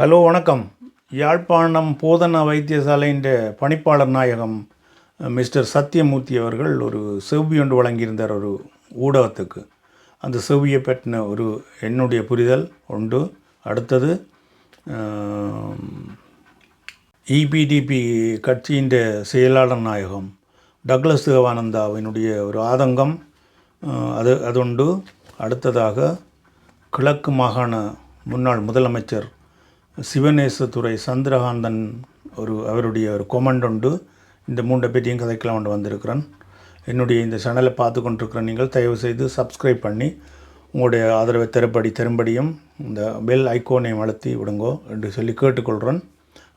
Hello வணக்கம். யாழ்ப்பாணம் போதனா வைத்தியசாலையின் பணிப்பாளர் நாயகம் மிஸ்டர் சத்யமூர்த்தி அவர்கள் ஒரு செவ்வி ஒன்று வழங்கியிருந்தார் ஒரு ஊடகத்துக்கு. அந்த செவ்வியை பற்றின ஒரு என்னுடைய புரிதல் உண்டு. அடுத்தது இபிடிபி கட்சியின் செயலாளர் நாயகம் டக்ளஸ் சிவானந்தாவினுடைய ஒரு ஆதங்கம் அது அதுண்டு. அடுத்ததாக கிழக்கு மாகாண முன்னாள் முதலமைச்சர் சிவநேசத்துறை சந்திரகாந்தன் ஒரு அவருடைய ஒரு கொமெண்ட் உண்டு. இந்த மூண்டை பற்றியும் கதைக்கலாம் கொண்டு வந்திருக்கிறேன். என்னுடைய இந்த சேனலை பார்த்து கொண்டிருக்கிற நீங்கள் தயவு செய்து சப்ஸ்கிரைப் பண்ணி உங்களுடைய ஆதரவை தரும்படி தரும்படியும் இந்த பெல் ஐக்கோனையும் அழுத்தி விடுங்கோ என்று சொல்லி கேட்டுக்கொள்கிறேன்.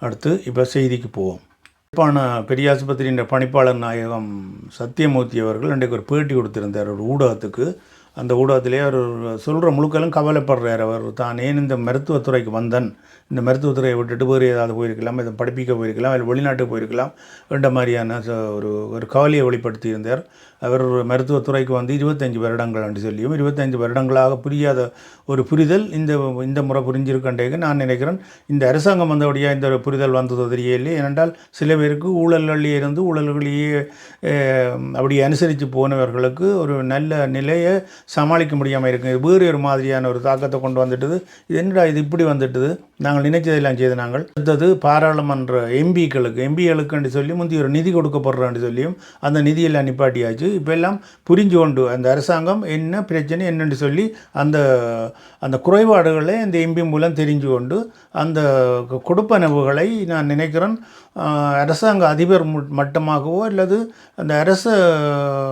அடுத்து இப்போ செய்திக்கு போவோம். யாழ்ப்பாண பெரியாஸ்பத்திரியின் பணிப்பாளர் நாயகம் சத்தியமூர்த்தி அவர்கள் இன்றைக்கு ஒரு பேட்டி கொடுத்திருந்தார். ஒரு ஊடகத்துக்கு அந்த ஊடகத்திலே அவர் சொல்கிற முழுக்களும் கவலைப்படுறார் அவர். தான் ஏன் இந்த மருத்துவத்துறைக்கு வந்தன்? இந்த மருத்துவத்துறையை விட்டுட்டு வேறு ஏதாவது போயிருக்கலாம் இதை படிப்பிக்க போயிருக்கலாம் இல்லை வெளிநாட்டுக்கு போயிருக்கலாம் என்ற மாதிரியான ஒரு ஒரு கவலையை வெளிப்படுத்தி இருந்தார் அவர் மருத்துவத்துறைக்கு வந்து இருபத்தஞ்சி வருடங்கள் என்று சொல்லியும் இருபத்தஞ்சு வருடங்களாக புரியாத ஒரு புரிதல் இந்த இந்த முறை புரிஞ்சிருக்கண்டேக்கு நான் நினைக்கிறேன் இந்த அரசாங்கம் வந்தபடியாக இந்த புரிதல் வந்ததோ தெரியவில்லை ஏனென்றால் சில பேருக்கு ஊழல்களிலே இருந்து ஊழல்களையே அப்படி அனுசரித்து போனவர்களுக்கு ஒரு நல்ல நிலையை சமாளிக்க முடியாமல் இருக்குது வேறு ஒரு மாதிரியான ஒரு தாக்கத்தை கொண்டு வந்துட்டுது. இது என்னடா இது இப்படி வந்துட்டுது? நாங்கள் நினைச்சதெல்லாம் செய்து நாங்கள் அடுத்தது பாராளுமன்ற எம்பிக்களுக்கு எம்பிகளுக்குன்னு சொல்லி முந்தைய ஒரு நிதி கொடுக்கப்படுறோன்னு சொல்லியும் அந்த நிதியெல்லாம் நிப்பாட்டியாச்சு. இப்போ எல்லாம் புரிஞ்சு கொண்டு அந்த அரசாங்கம் என்ன பிரச்சனை என்னன்னு சொல்லி அந்த அந்த குறைபாடுகளை இந்த எம்பி மூலம் தெரிஞ்சு கொண்டு அந்த கொடுப்பனவுகளை நான் நினைக்கிறேன் அரசாங்க அதிபர் மட்டமாகவோ அல்லது அந்த அரச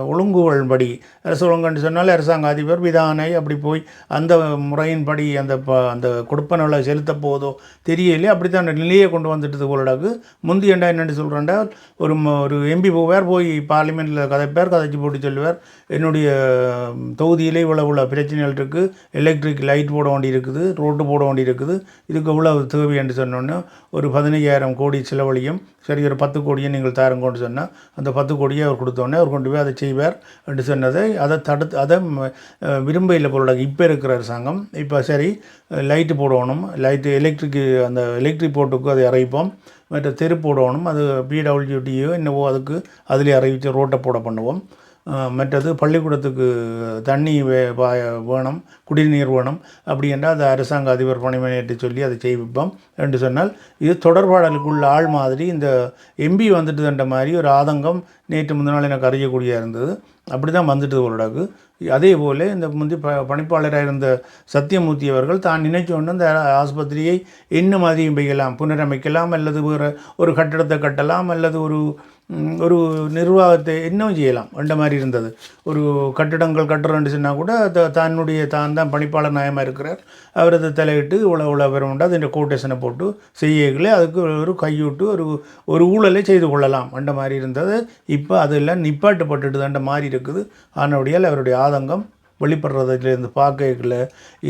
ஒழுங்குகள் படி அரசு ஒழுங்குன்னு சொன்னால் அரசாங்க அதிபர் விதானை அப்படி போய் அந்த முறையின்படி அந்த ப அந்த கொடுப்பனவுகளை செலுத்த போதோ தெரியலையே அப்படி தான் அந்த நிலையை கொண்டு வந்துட்டது போலடாக்கு முந்தி என்னென்னு சொல்கிறேன்டா ஒரு ஒரு எம்பி போவார் போய் பார்லிமெண்ட்டில் கதைப்பார் கதைச்சி போட்டு சொல்லுவார். என்னுடைய தொகுதியிலே இவ்வளோ இவ்வளோ பிரச்சனைகள் இருக்குது எலக்ட்ரிக் லைட் போட வேண்டி இருக்குது ரோட்டு போட வேண்டி இருக்குது இதுக்கு இவ்வளவு தேவை என்று சொன்னோன்னே ஒரு பதினையாயிரம் கோடி செலவழியும். சரி ஒரு பத்து கோடியை நீங்கள் தாருங்கன்னு சொன்னால் அந்த பத்து கோடியை அவர் கொடுத்தோடனே அவர் கொண்டு போய் அதை செய்வார் என்று சொன்னதை அதை தடுத்து அதை விரும்ப இல்லை பொருளாக இப்போ இருக்கிற அரசாங்கம் இப்போ சரி லைட்டு போடணும். லைட்டு எலக்ட்ரிக்கு அந்த எலக்ட்ரிக் போட்டுக்கு அதை இறைப்போம் மற்ற தெரு போடணும். அது பிடபிள்யூடியோ என்னவோ அதுக்கு அதிலே அறிவித்து ரோட்டை போட பண்ணுவோம். மற்றது பள்ளிக்கூடத்துக்கு தண்ணி வே பாய வேணும் குடிநீர் வேணும். அப்படி என்றால் அது அரசாங்க அதிபர் பணிமனையிட்டு சொல்லி அதை செய்விப்போம் என்று சொன்னால் இது தொடர்பாடலுக்குள்ள ஆள் மாதிரி இந்த எம்பி வந்துட்டுதுன்ற மாதிரி ஒரு ஆதங்கம் நேற்று முந்தின நாள் எனக்கு அறியக்கூடிய இருந்தது. அப்படி தான் வந்துட்டு ஒரு அதே போல் இந்த முந்தி ப பணிப்பாளராக இருந்த சத்தியமூர்த்தி அவர்கள் தான் நினைச்சோன்னு இந்த ஆஸ்பத்திரியை என்ன மாதிரியும் வைக்கலாம் புனரமைக்கலாம் அல்லது வேறு ஒரு கட்டடத்தை கட்டலாம் அல்லது ஒரு ஒரு நிர்வாகத்தை இன்னும் செய்யலாம். அந்த மாதிரி இருந்தது. ஒரு கட்டிடங்கள் கட்டுறோன்னு சொன்னால் கூட தன்னுடைய தான் தான் பணிப்பாளர் நியாயமாக இருக்கிறார். அவர் அதை தலையிட்டு இவ்வளோ இவ்வளோ வரும்ண்டு அதிൻ്റെ கோட்டேஷனை போட்டு செய்யலே அதுக்கு ஒரு கையூட்டு ஒரு ஒரு ஊழலை செய்து கொள்ளலாம். அந்த மாதிரி இருந்தது. இப்போ அதெல்லாம் நிப்பாட்டப்பட்டுட்டு அந்த மாதிரி இருக்குது. ஆனபடியால் அவருடைய ஆதங்கம் வெளிப்படுறதுலேருந்து பார்க்கல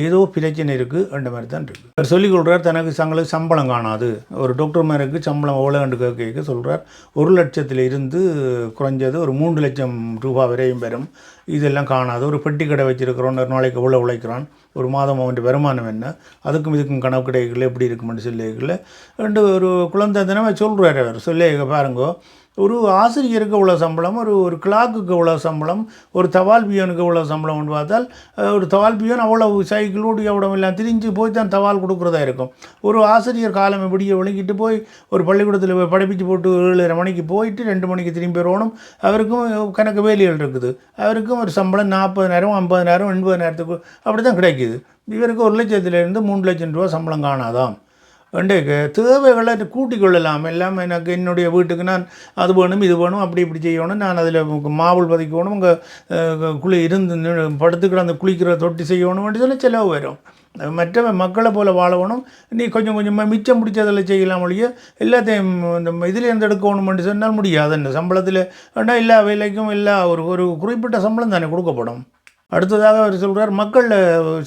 ஏதோ பிரச்சனை இருக்குது அந்த மாதிரி தான் இருக்குது அவர் சொல்லிக் கொள்கிறார் தனக்கு தங்களுக்கு சம்பளம் காணாது. ஒரு டாக்டர் மேருக்கு சம்பளம் எவ்வளோன்னு கேட்க சொல்கிறார் ஒரு லட்சத்தில் இருந்து குறைஞ்சது ஒரு மூன்று லட்சம் ரூபாய் வரையும் பெறும் இதெல்லாம் காணாது. ஒரு பெட்டி கடை வச்சிருக்கிறோம் ஒரு நாளைக்கு எவ்வளோ உழைக்கிறான் ஒரு மாதம் அவன் வருமானம் என்ன அதுக்கும் இதுக்கும் கணக்கு கிடைக்கல எப்படி இருக்குமென்னு சொல்லிக்கல ரெண்டு ஒரு குழந்தை தினமே சொல்கிறார் அவர். சொல்லி பாருங்கோ ஒரு ஆசிரியருக்கு இவ்வளோ சம்பளம் ஒரு ஒரு கிளாக்குக்கு இவ்வளோ சம்பளம் ஒரு தபால் பியோனுக்கு இவ்வளோ சம்பளம்னு பார்த்தால் ஒரு தபால் பியோன் அவ்வளோ சைக்கிளோடு எவ்வளோ எல்லாம் திரிஞ்சு போய் தான் தபால் கொடுக்குறதா இருக்கும். ஒரு ஆசிரியர் காலம் இப்படியே விளங்கிட்டு போய் ஒரு பள்ளிக்கூடத்தில் போய் படிப்பிச்சு போட்டு ஏழரை மணிக்கு போயிட்டு ரெண்டு மணிக்கு திரும்பி வரணும் அவருக்கும் கணக்கு வேலைகள் இருக்குது. அவருக்கும் ஒரு சம்பளம் நாற்பதாயிரம் ஐம்பதாயிரம் எண்பதாயிரத்துக்கு அப்படி தான் கிடைக்குது. இவருக்கு ஒரு லட்சத்துலேருந்து மூணு லட்சம் ரூபா சம்பளம் காணாதாம். ரெண்டுக்கு தேவைகளை கூட்டிக் கொள்ளலாம் எல்லாம் எனக்கு என்னுடைய வீட்டுக்கு நான் அது வேணும் இது வேணும் அப்படி இப்படி செய்யணும். நான் அதில் மாவுள் பதிக்கணும் உங்கள் குளி இருந்து நின்னு அந்த குளிக்கிற தொட்டி செய்யணும் சொல்லி செலவு வரும். மற்ற மக்களை போல் வாழணும் நீ கொஞ்சம் கொஞ்சமாக மிச்சம் பிடிச்சதில் செய்யலாம் ஒழிய எல்லாத்தையும் இந்த இதுலேருந்து எடுக்கணும்னு சொன்னால் முடியாது. அந்த சம்பளத்தில் வேண்டாம் எல்லா வேலைக்கும் எல்லா ஒரு ஒரு குறிப்பிட்ட சம்பளம் தானே கொடுக்கப்படும். அடுத்ததாக அவர் சொல்கிறார் மக்கள்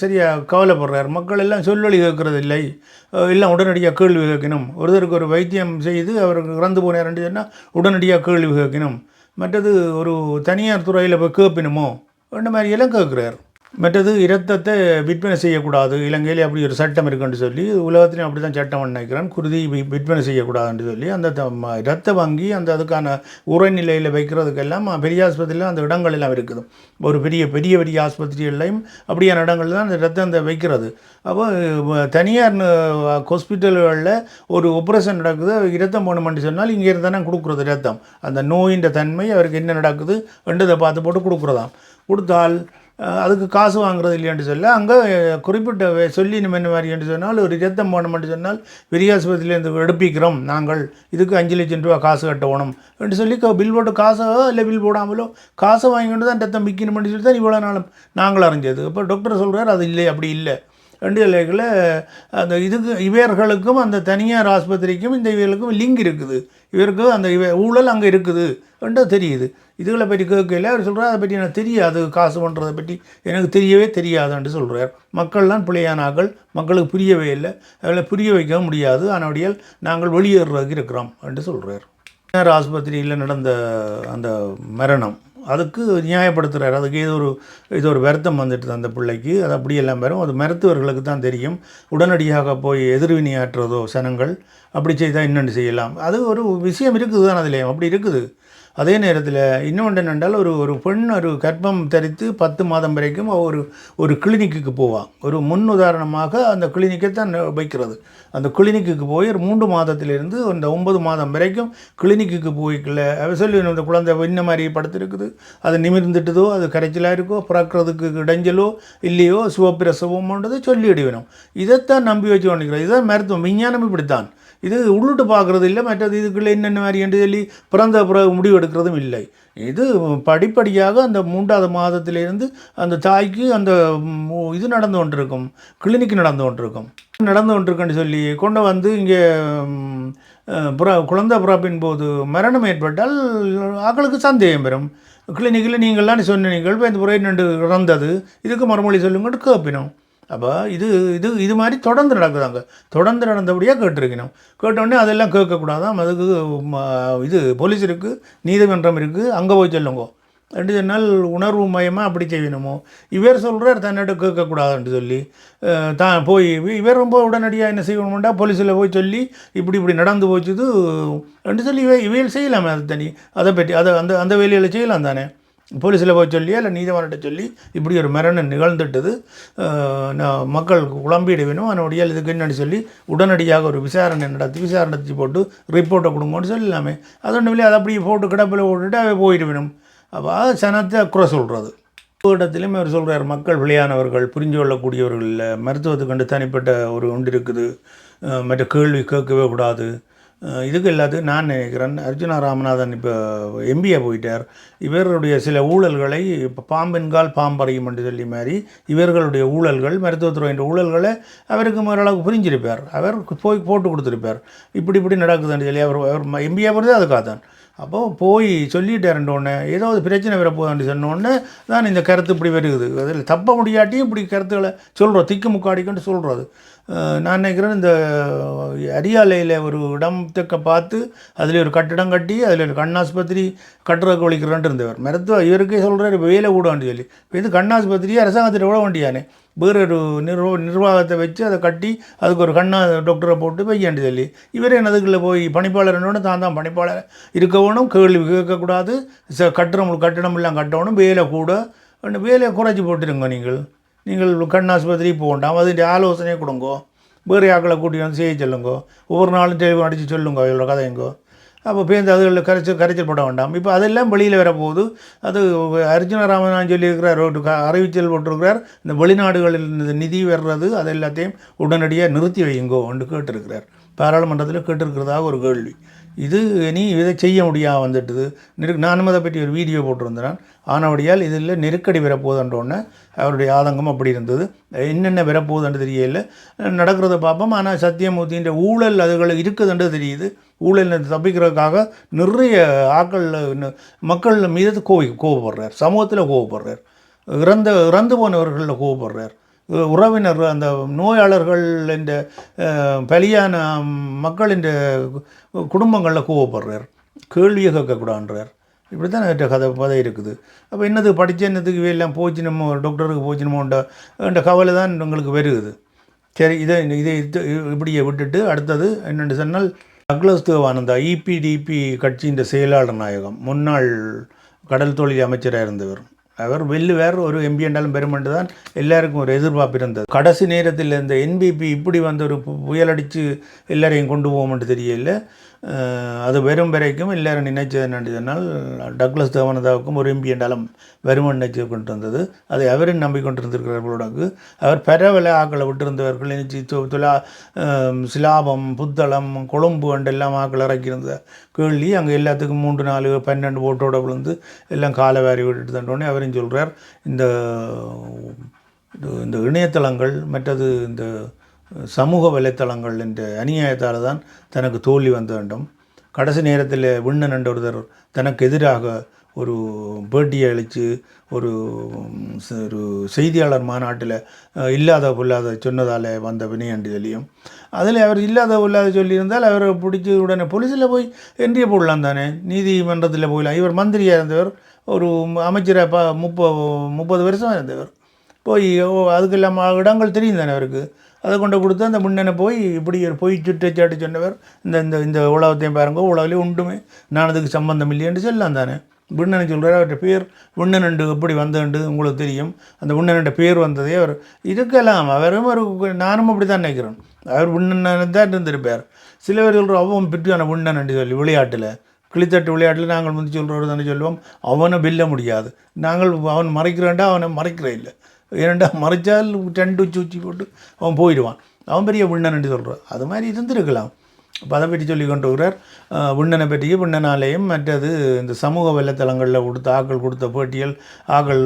சரியாக கவலைப்படுறார். மக்கள் எல்லாம் சொல்லொலி கேட்கறது இல்லை எல்லாம் உடனடியாக கேள்வி கேட்கணும். ஒருத்தருக்கு ஒரு வைத்தியம் செய்து அவருக்கு இறந்து போனார்னு சொன்னால் உடனடியாக கேள்வி கேட்கணும். மற்றது ஒரு தனியார் துறையில் போய் கேட்பினுமோ? அந்த மாதிரி எல்லாம் கேட்குறார். மற்றது இரத்தத்தை விற்பனை செய்யக்கூடாது. இலங்கையில் அப்படி ஒரு சட்டம் இருக்குன்னு சொல்லி உலகத்திலையும் அப்படி தான் சட்டம் நினைக்கிறேன் குருதி விற்பனை செய்யக்கூடாதுன்னு சொல்லி அந்த இரத்த வங்கி அந்த அதுக்கான உரைநிலையில் வைக்கிறதுக்கெல்லாம் பெரிய ஆஸ்பத்திரியில் அந்த இடங்கள் எல்லாம் இருக்குது. ஒரு பெரிய பெரிய பெரிய ஆஸ்பத்திரிகள்லையும் அப்படியான இடங்கள் தான் அந்த ரத்தம் அந்த வைக்கிறது. அப்போ தனியார் ஹாஸ்பிட்டல்களில் ஒரு ஆப்ரேஷன் நடக்குது இரத்தம் போகணுமென்று சொன்னால் இங்கே இருந்தானே கொடுக்குறது ரத்தம் அந்த நோயின் தன்மை அவருக்கு என்ன நடக்குது என்றதை பார்த்து போட்டு கொடுக்குறதாம். கொடுத்தால் அதுக்கு காசு வாங்குறது இல்லையான்னு சொல்ல அங்கே குறிப்பிட்ட சொல்லி நம்ம என்ன மாதிரி என்று சொன்னால் ஒரு ரத்தம் போனோம்னு சொன்னால் பெரிய ஆஸ்பத்திரியிலேருந்து எடுப்பிக்கிறோம் நாங்கள். இதுக்கு அஞ்சு லட்சம் ரூபா காசு கட்டணும் என்று சொல்லி பில் போட்டு காசோ இல்லை பில் போடாமலோ காசை வாங்கிட்டு தான் ரத்தம் விற்கணும்னு சொல்லி தான் இவ்வளோ நாளும் நாங்கள் அறிஞ்சது. அப்போ டாக்டர் சொல்கிறார் அது இல்லை அப்படி இல்லை. ரெண்டு இலைகளில் அந்த இதுக்கு இவர்களுக்கும் அந்த தனியார் ஆஸ்பத்திரிக்கும் இந்த இவர்களுக்கும் லிங்க் இருக்குது. இவருக்கு அந்த இவ ஊழல் அங்கே இருக்குது என்று தெரியுது. இதுகளை பற்றி கேட்கல அவர் சொல்கிறார் அதை பற்றி எனக்கு தெரியாது காசு பண்ணுறதை பற்றி எனக்கு தெரியவே தெரியாதுன்னு சொல்கிறார் மக்கள்லாம் பிள்ளையானாக்கள் மக்களுக்கு புரியவே இல்லை அவளை புரிய வைக்க முடியாது. ஆனபடியால் நாங்கள் வெளியேறதுக்கு இருக்கிறோம் என்று சொல்கிறார் ஆஸ்பத்திரியில் நடந்த அந்த மரணம் அதுக்கு நியாயப்படுத்துகிறார் அதுக்கு இது ஒரு இது ஒரு வருத்தம் வந்துட்டு அந்த பிள்ளைக்கு. அது அப்படியெல்லாம் வரும் அது மருத்துவர்களுக்கு தான் தெரியும். உடனடியாக போய் எதிர்வினையாற்றுறதோ சனங்கள் அப்படி செய்தால் என்னென்னு செய்யலாம். அது ஒரு விஷயம் இருக்குது தான் அதுலேயும். அப்படி இருக்குது. அதே நேரத்தில் இன்னொன்று என்னென்றால் ஒரு ஒரு பெண் ஒரு கர்ப்பம் தரித்து பத்து மாதம் வரைக்கும் ஒரு ஒரு கிளினிக்கு போவாள் ஒரு முன் உதாரணமாக அந்த கிளினிக்கை தான் வைக்கிறது. அந்த கிளினிக்கு போய் ஒரு மூன்று மாதத்திலிருந்து அந்த ஒன்பது மாதம் வரைக்கும் கிளினிக்கு போய்க்கல. சொல்லி இந்த குழந்தை இன்ன மாதிரி படுத்திருக்குது? அது நிமிர்ந்துட்டுதோ அது கரைச்சலாக இருக்கோ பிறக்கிறதுக்கு இடைஞ்சலோ இல்லையோ சுவப்பிரசவம்ன்றது சொல்லிவிடுவேணும் இதைத்தான் நம்பி வச்சு பண்ணிக்கிறோம் இதுதான் மருத்துவம். விஞ்ஞானம் இப்படித்தான். இது உள்ளிட்டு பார்க்குறது இல்லை மற்றது இதுக்குள்ளே என்னென்ன மாதிரி என்று சொல்லி பிறந்த பிறகு முடிவு எடுக்கிறதும் இல்லை. இது படிப்படியாக அந்த மூன்றாவது மாதத்திலிருந்து அந்த தாய்க்கு அந்த இது நடந்து கொண்டிருக்கும் கிளினிக் நடந்து கொண்டிருக்கும். நடந்து கொண்டிருக்குன்னு சொல்லி கொண்டு வந்து இங்கே புற குழந்தை பிறப்பின் போது மரணம் ஏற்பட்டால் ஆக்களுக்கு சந்தேகம் வரும் கிளினிக்கில் நீங்கள்லாம் சொன்னீங்கள் இப்போ இந்த முறை நண்டு இறந்தது இதுக்கு மறுமொழி சொல்லுங்கன்னு கேட்பினோம் அப்போ இது இது இது மாதிரி தொடர்ந்து நடக்குதாங்க. தொடர்ந்து நடந்தபடியாக கேட்டிருக்கணும். கேட்டோடனே அதெல்லாம் கேட்கக்கூடாதான் அதுக்கு இது போலீஸ் இருக்குது நீதிமன்றம் இருக்குது அங்கே போய் சொல்லுங்க. ரெண்டு சொன்னால் உணர்வு மயமாக அப்படி செய்யணுமோ? இவர் சொல்கிறார் தன்னிட்ட கேட்கக்கூடாதுன்னு சொல்லி. தான் போய் இவர் ரொம்ப உடனடியாக என்ன செய்யணும்டா? போலீஸில் போய் சொல்லி இப்படி இப்படி நடந்து போச்சுது. ரெண்டு சொல்லி இவ இவையில் செய்யலாமே அது தனி. அதை பற்றி அதை அந்த அந்த வேலையில் செய்யலாம் தானே? போலீஸில் போய் சொல்லி இல்லை நீதிமன்றத்தை சொல்லி இப்படி ஒரு மரணம் நிகழ்ந்துட்டது. நான் மக்கள் குழம்பிட வேணும். அதனுடைய இதுக்கு என்னன்னு சொல்லி உடனடியாக ஒரு விசாரணை நடத்தி விசாரணை போட்டு ரிப்போர்ட்டை கொடுங்கன்னு சொல்லலாமே அது ஒன்றும் இல்லை அதை அப்படியே போட்டு கிடப்பில் போட்டுட்டு அவை போயிட வேணும். அப்போ சனத்தை குறை சொல்கிறது இடத்துலையும் அவர் சொல்கிறார் மக்கள் விளையானவர்கள் புரிஞ்சு கொள்ளக்கூடியவர்கள் இல்லை மருத்துவத்துக்கு கண்டு தனிப்பட்ட ஒரு ஒன்று இருக்குது. மற்ற கேள்வி கேட்கவே கூடாது. இதுக்கு எல்லாத்துக்கும் நான் நினைக்கிறேன் அர்ஜுனா ராமநாதன் இப்போ எம்பிஏ போயிட்டார். இவருடைய சில ஊழல்களை இப்போ பாம்பின்கால் பாம்பறையும் என்று சொல்லி மாதிரி இவர்களுடைய ஊழல்கள் மருத்துவத்துறையின் ஊழல்களை அவருக்கு ஓரளவுக்கு புரிஞ்சிருப்பார். அவர் போய் போட்டு கொடுத்துருப்பார். இப்படி இப்படி நடக்குதுன்னு சொல்லி அவர் அவர் எம்பிஏ போகிறதே அதுக்காக தான் அப்போது போய் சொல்லிட்டேன் உடனே ஏதோ ஒரு பிரச்சனை வரப்போகுதுன்னு சொன்ன தான் இந்த கருத்து இப்படி வருகுது. அதில் தப்ப முடியாட்டியும் இப்படி கருத்துக்களை சொல்கிறோம் திக்கு முக்காடிக்கொண்டு சொல்கிறது நான் நினைக்கிறேன் இந்த அரியாலையில் ஒரு இடத்தக்க பார்த்து அதில் ஒரு கட்டிடம் கட்டி அதில் ஒரு கண்ணாஸ்பத்திரி கட்டுறதுக்கு ஒழிக்கிறேன்ட்டு இருந்தவர். மருத்துவ இவருக்கே சொல்கிறார் இப்போ வேலை கூடான்னு சொல்லி. இப்போ இது கண்ணாஸ்பத்திரியே அரசாங்கத்தில் விட வேண்டியானே. வேறொரு நிர்வ நிர்வாகத்தை வச்சு அதை கட்டி அதுக்கு ஒரு கண்ணா டாக்டரை போட்டு வையாண்டு சொல்லி இவரே அதுக்குள்ளே போய் பணிப்பாளர் தான் தான் பணிப்பாளர். இருக்கவனும் கேள்வி கேட்கக்கூடாது. ச கட்டிடம் கட்டணம் எல்லாம் கட்டணும் வேலை கூட. அந்த வேலையை குறைச்சி போட்டுருங்க நீங்கள். நீங்கள் கண்ணாஸ்பத்திரி போக வேண்டாம். அதுடைய ஆலோசனையை கொடுங்கோ. வேறு ஆக்களை கூட்டி வந்து செய்ய சொல்லுங்கோ. ஒவ்வொரு நாளும் தெளிவு அடித்து சொல்லுங்க. இவ்வளோ கதைங்கோ. அப்போ பேருந்து அதுகளில் கரைச்சல் கரைச்சல் போட வேண்டாம். இப்போ அதெல்லாம் வெளியில் வரப்போகுது. அது அர்ஜுன ராமநாதன் சொல்லியிருக்கிறார் ஒரு க- போட்டிருக்கிறார். இந்த வெளிநாடுகளில் இந்த நிதி வர்றது அது எல்லாத்தையும் உடனடியாக நிறுத்தி வையுங்கோ என்று கேட்டிருக்கிறார். பாராளுமன்றத்தில் கேட்டிருக்கிறதாக ஒரு கேள்வி. இது நீ இதை செய்ய முடியாமல் வந்துட்டுது. நெரு நானும் அதை பற்றி ஒரு வீடியோ போட்டிருந்தேன். ஆனபடியால் இதில் நெருக்கடி வரப்போகுதுன்றோடனே அவருடைய ஆதங்கம் அப்படி இருந்தது. என்னென்ன வரப்போகுதுன்னு தெரியல. நடக்கிறத பார்ப்போம். ஆனால் சத்தியமூர்த்தின்ற ஊழல் அதுகள் இருக்குதுன்றது தெரியுது. ஊழல் தப்பிக்கிறதுக்காக நிறைய ஆக்கள் மக்கள் மீது கோவி கோவப்படுறார். சமூகத்தில் கோவப்படுறார். இறந்த இறந்து போனவர்களில் கோவப்படுறார். உறவினர் அந்த நோயாளர்கள் இந்த பலியான மக்களின் குடும்பங்களில் கோவப்படுறார். கேள்வியை கேட்கக்கூடாதுன்றார். இப்படி தான் அவர்கிட்ட கதை கதை இருக்குது. அப்போ என்னது படித்த என்னத்துக்கு எல்லாம் போச்சினமோ டாக்டருக்கு போச்சுனமோன்ற என்ற கவலை தான் உங்களுக்கு வருகுது. சரி இதை இதை இது இப்படியே விட்டுட்டு அடுத்தது என்னென்னு சொன்னால் டக்ளஸ் தேவானந்தா இபிடிபி கட்சியின் செயலாளர் நாயகம் முன்னாள் கடல் தொழில் அமைச்சராக இருந்தவர். அவர் வெள்ளு வேறு ஒரு எம்பி என்றாலும் பெருமண்டு தான் எல்லாருக்கும் ஒரு எதிர்பார்ப்பு இருந்தது. கடைசி நேரத்தில் இந்த என்பிபி இப்படி வந்து ஒரு பு- எல்லாரையும் கொண்டு போகும்னு தெரியல. அது வெறும் வரைக்கும் எல்லாரும் நினைச்சது என்னன்னு சொன்னால் டக்ளஸ் தேவனதாவுக்கும் ஒரு எம்பி என்றாலும் வெறும் நினைச்சு கொண்டு வந்தது. அதை அவரும் நம்பிக்கொண்டிருந்திருக்கிறவர்களுக்கு அவர் பரவல ஆக்களை விட்டிருந்தவர்கள் நினைச்சு துலா சிலாபம் புத்தளம் கொழும்பு அண்டு எல்லாம் ஆக்கள் இறக்கியிருந்த கேள்வி அங்கே எல்லாத்துக்கும் மூன்று நாலு பன்னெண்டு ஓட்டோட விழுந்து எல்லாம் காலை வாரி விட்டுட்டு தண்டோடனே அவரும் சொல்கிறார் இந்த இந்த இணையதளங்கள் மற்றது இந்த சமூக வலைத்தளங்கள் என்ற அநியாயத்தால் தான் தனக்கு தோல்வி வந்த வேண்டும். கடைசி நேரத்தில் விண்ணன் என்ற ஒருத்தர் தனக்கு எதிராக ஒரு பேட்டியை அளித்து ஒரு ஒரு செய்தியாளர் மாநாட்டில் இல்லாத பொல்லாத சொன்னதால் வந்த வினையண்டு சொல்லியும். அதில் அவர் இல்லாத பொல்லாத சொல்லியிருந்தால் அவரை பிடிச்சி உடனே போலீஸில் போய் என்றே போடலாம் தானே. நீதிமன்றத்தில் போயிடலாம் இவர் மந்திரியாக இருந்தவர். ஒரு அமைச்சராக ப முப்ப முப்பது வருஷம் இருந்தவர். போய் ஓ, அதுக்கு இல்லாமல் இடங்கள் தெரியும் தானே அவருக்கு. அதை கொண்டு கொடுத்து அந்த முன்னனை போய் இப்படி ஒரு போய் சுற்றச்சாட்டு சொன்னவர். இந்த இந்த இந்த உலகத்தையும் பாருங்க உலகிலே உண்டுமே. நான் அதுக்கு சம்பந்தம் இல்லையென்று சொல்லலாம் தானே. விண்ணனை சொல்கிறார் அவர்கிட்ட பேர் விண்ணனண்டு எப்படி வந்தண்டு உங்களுக்கு தெரியும். அந்த விண்ணனண்ட பேர் வந்ததே அவர். இருக்கலாம் அவரும் ஒரு நானும் அப்படி தான் நினைக்கிறேன். அவர் விண்ணன் தான் இருந்திருப்பார். சில பேர் சொல்கிற அவன் பிற்றியான விண்ணனண்டு சொல்லி விளையாட்டில். கிளித்தட்டு விளையாட்டில் நாங்கள் வந்து சொல்கிறவர் தானே சொல்லுவோம். அவனை வெல்ல முடியாது. நாங்கள் அவன் மறைக்கிறான்டா அவனை மறைக்கிற இல்லை. ஏனண்டா மறைச்சால் ரெண்டு சூச்சி போட்டு அவன் போயிடுவான். அவன் பெரிய விண்ணன் சொல்கிறான் அது மாதிரி இருந்திருக்கலாம். அப்போ அதை பற்றி சொல்லி கொண்டு வருகிறார் விண்ணனை பற்றியும் விண்ணனாலேயும் மற்றது இந்த சமூக வலைத்தளங்களில் கொடுத்த ஆக்கள் கொடுத்த போட்டிகள் ஆக்கள்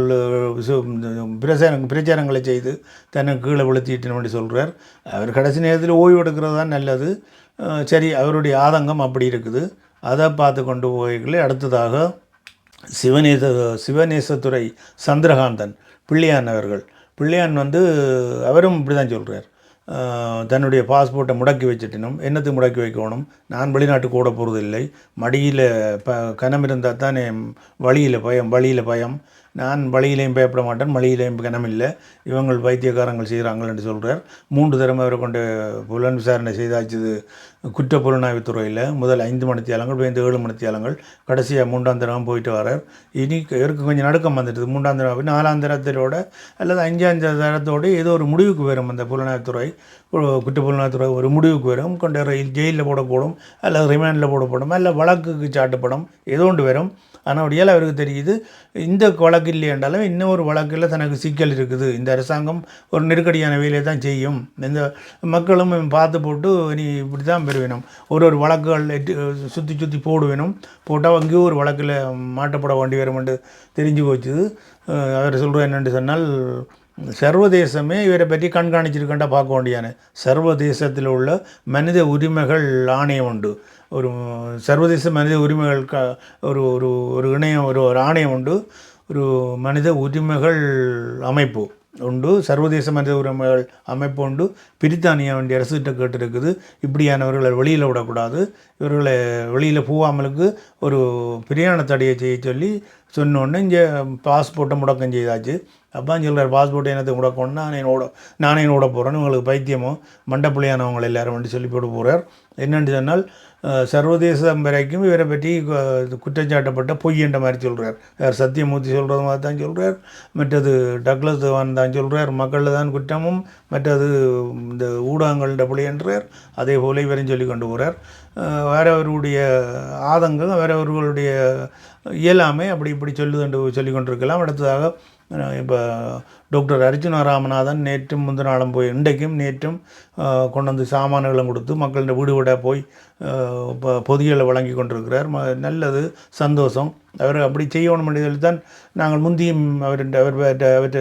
இந்த பிரச்சாரம் பிரச்சாரங்களை செய்து தன்னை கீழே விழுத்திட்டு சொல்கிறார் அவர் கடைசி நேரத்தில் ஓய்வு எடுக்கிறது தான் நல்லது. சரி அவருடைய ஆதங்கம் அப்படி இருக்குது. அதை பார்த்து கொண்டு போய்களே அடுத்ததாக சிவநேச சிவநேசத்துறை சந்திரகாந்தன். பிள்ளையான் அவர்கள். பிள்ளையான் வந்து அவரும் இப்படி தான் சொல்கிறார் தன்னுடைய பாஸ்போர்ட்டை முடக்கி வச்சுட்டினும். என்னத்துக்கு முடக்கி வைக்கணும்? நான் வெளிநாட்டுக்கு ஓட போகிறது இல்லை மடியில் ப கனம் இருந்தால் தானே வழியில் பயம் வழியில் பயம். நான் வழியிலையும் பயப்பட மாட்டேன் மழியிலையும் கனம் இல்லை. இவங்கள் வைத்தியக்காரங்கள் என்று சொல்கிறார் மூன்று திறமை அவரை கொண்டு புலன் விசாரணை செய்தாச்சுது குற்ற புலனாய்வுத்துறையில் முதல் ஐந்து மணித்தியாலங்கள் வேந்து ஏழு மணித்தியாலங்கள் கடைசியாக மூன்றாம் தரம் போயிட்டு வரார். இனி இவருக்கு கொஞ்சம் நடுக்கம் வந்துடுது. மூன்றாம் தரம் நாலாம் தரத்திலோட அல்லது அஞ்சாம் தரத்தோடு ஏதோ ஒரு முடிவுக்கு வரும். அந்த புலனாய்வுத்துறை குற்ற புலனாய்வுத்துறை ஒரு முடிவுக்கு வரும். கொண்டு ரயில் ஜெயிலில் போடக்கூடும் அல்லது ரிமாண்டில் போடப்படும் அல்ல வழக்குக்கு சாட்டப்படும். ஏதோ ஒன்று வரும். ஆனால் அப்படியால் அவருக்கு தெரியுது. இந்த வழக்கு இல்லை என்றாலும் இன்னொரு வழக்கில் தனக்கு சிக்கல் இருக்குது. இந்த அரசாங்கம் ஒரு நெருக்கடியான வேலையை தான் செய்யும். இந்த மக்களும் பார்த்து போட்டு நீ இப்படி தான் பெறுவேணும். ஒரு ஒரு வழக்குகள் சுற்றி சுற்றி போடுவேணும். போட்டால் அங்கேயும் ஒரு வழக்கில் மாட்டப்பட வேண்டி வரும் என்று தெரிஞ்சு போச்சு. அவர் சொல்கிற என்னென்று சொன்னால் சர்வதேசமே இவரை பற்றி கண்காணிச்சிருக்கண்டா பார்க்க வேண்டியான சர்வதேசத்தில் உள்ள மனித உரிமைகள் ஆணையம் உண்டு. ஒரு சர்வதேச மனித உரிமைகள் க ஒரு ஒரு ஒரு இணையம் ஒரு ஒரு ஆணையம் உண்டு. ஒரு மனித உரிமைகள் அமைப்பு உண்டு. சர்வதேச மனித உரிமைகள் அமைப்பு உண்டு. பிரித்தானியா வேண்டிய அரசுகிட்ட கேட்டிருக்குது. இப்படியானவர்களை வெளியில் விடக்கூடாது. இவர்களை வெளியில் போகாமலுக்கு ஒரு பிரியாண தடையை செய்ய சொல்லி சொன்னோன்னே இங்கே பாஸ்போர்ட்டை முடக்கம் செய்தாச்சு. அப்போ சொல்கிறார் பாஸ்போர்ட் என்னத்தை முடக்கணும்னா நான் என்னோட நானே என்னோட போகிறேன்னு உங்களுக்கு பைத்தியமோ மண்டப்பிள்ளையானவங்களை எல்லாரும் வந்து சொல்லி போட்டு போகிறார் என்னென்னு சொன்னால் சர்வதேசம் வரைக்கும் இவரை பற்றி குற்றஞ்சாட்டப்பட்ட குற்றச்சாட்டப்பட்ட பொய் என்ற மாதிரி சொல்கிறார் யார் சத்தியமூர்த்தி சொல்கிறது மாதிரி தான் சொல்கிறார் மற்றது டக்ளஸ் தேவான் தான் சொல்கிறார் மக்களில் தான் குற்றமும் மற்றது இந்த ஊடகங்கள்ட பிள்ளை என்றார். அதே போல இவரையும் சொல்லி கொண்டு போகிறார் வேறவருடைய ஆதங்கம் வேறவர்களுடைய இயலாமை அப்படி இப்படி சொல்லுதுண்டு சொல்லி கொண்டிருக்கலாம் அடுத்ததாக இப்போ டாக்டர் அர்ஜுன ராமநாதன் நேற்றும் முந்தினாலும் போய் இன்றைக்கும் நேற்றும் கொண்டு வந்து சாமான்களும் கொடுத்து மக்கள்கிட்ட வீடு வீடாக போய் பொதிகளை வழங்கி கொண்டிருக்கிறார். ம நல்லது சந்தோஷம். அவர் அப்படி செய்யணும் தான் நாங்கள் முந்தியும் அவர் அவர் அவர்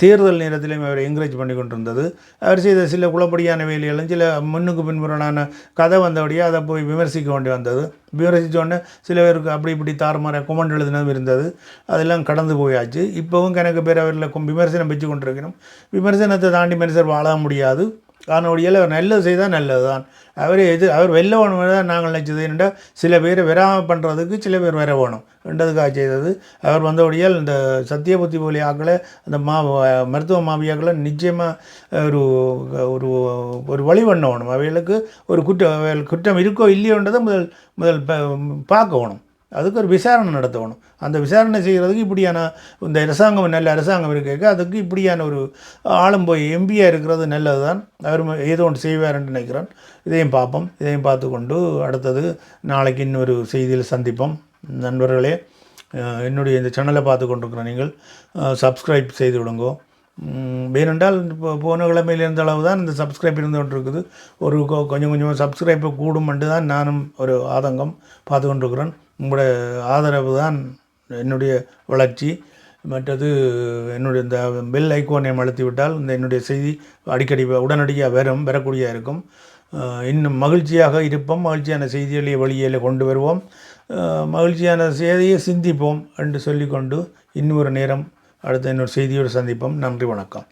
தேர்தல் நேரத்திலையும் அவரை என்கரேஜ் பண்ணி கொண்டிருந்தது. அவர் செய்த சில குளப்படியான வேலைகளும் சில முன்னுக்கு பின்புறனான கதை வந்தபடியாக அதை போய் விமர்சிக்க வேண்டி வந்தது. விமர்சித்த உடனே சில பேருக்கு அப்படி இப்படி தாறுமாற கொமெண்ட் எழுதினதும் இருந்தது. அதெல்லாம் கடந்து போயாச்சு. இப்போவும் கணக்கு பேர் அவரில் விமர்சனம் வச்சு கொண்டிருக்கணும் விமர்சனத்தை தாண்டி மனுஷர் வாழ முடியாது. காணொலியில் அவர் நல்லது செய்தால் நல்லது தான் அவர் எது அவர் வெல்ல வேணும் தான் நாங்கள் நினச்சது என்னென்னா சில பேர் வராமல் பண்ணுறதுக்கு சில பேர் வர வேணும். ரெண்டதுக்காக செய்தது. அவர் வந்தபடியால் இந்த சத்தியபுத்தி போலி ஆக்களை அந்த மா மருத்துவ மாவியாக்களை நிச்சயமாக ஒரு ஒரு ஒரு வழி பண்ண வேணும். அவைகளுக்கு ஒரு குற்றம் குற்றம் இருக்கோ இல்லையோன்றதை முதல் முதல் ப- பார்க்க வேணும். அதுக்கு ஒரு விசாரணை நடத்தணும். அந்த விசாரணை செய்கிறதுக்கு இப்படியான இந்த அரசாங்கம் நல்ல அரசாங்கம் இருக்க அதுக்கு இப்படியான ஒரு ஆளும் போய் எம்பியாக இருக்கிறது நல்லது தான் அவர் ஏதோ ஒன்று செய்வார்னு நினைக்கிறேன். இதையும் பார்ப்போம். இதையும் பார்த்து கொண்டு அடுத்தது நாளைக்கு இன்னொரு செய்தியில் சந்திப்போம். நண்பர்களே என்னுடைய இந்த சேனலை பார்த்து கொண்டிருக்கிற நீங்கள் சப்ஸ்கிரைப் செய்து விடுங்கோ. ம், ஏனென்றால் இப்போ போன கிழமையில் இருந்த அளவு தான் இந்த சப்ஸ்கிரைப் இருந்து கொண்டிருக்குது. ஒரு கொ- கொஞ்சம் கொஞ்சமாக சப்ஸ்கிரைப் கூடும் தான் நானும் ஒரு ஆதங்கம் பார்த்து கொண்டிருக்கிறேன் உங்களுடைய ஆதரவு தான் என்னுடைய வளர்ச்சி. மற்றது என்னுடைய இந்த பெல் ஐக்கோனையும் அழுத்தி விட்டால் இந்த என்னுடைய செய்தி அடிக்கடி உடனடியாக வரும் வரக்கூடிய இருக்கும். இன்னும் மகிழ்ச்சியாக இருப்போம். மகிழ்ச்சியான செய்திகளை வழியில் கொண்டு வருவோம். மகிழ்ச்சியான செய்தியை சிந்திப்போம் என்று சொல்லிக்கொண்டு இன்னொரு நேரம் அடுத்த இன்னொரு செய்தியோடு சந்திப்போம். நன்றி வணக்கம்.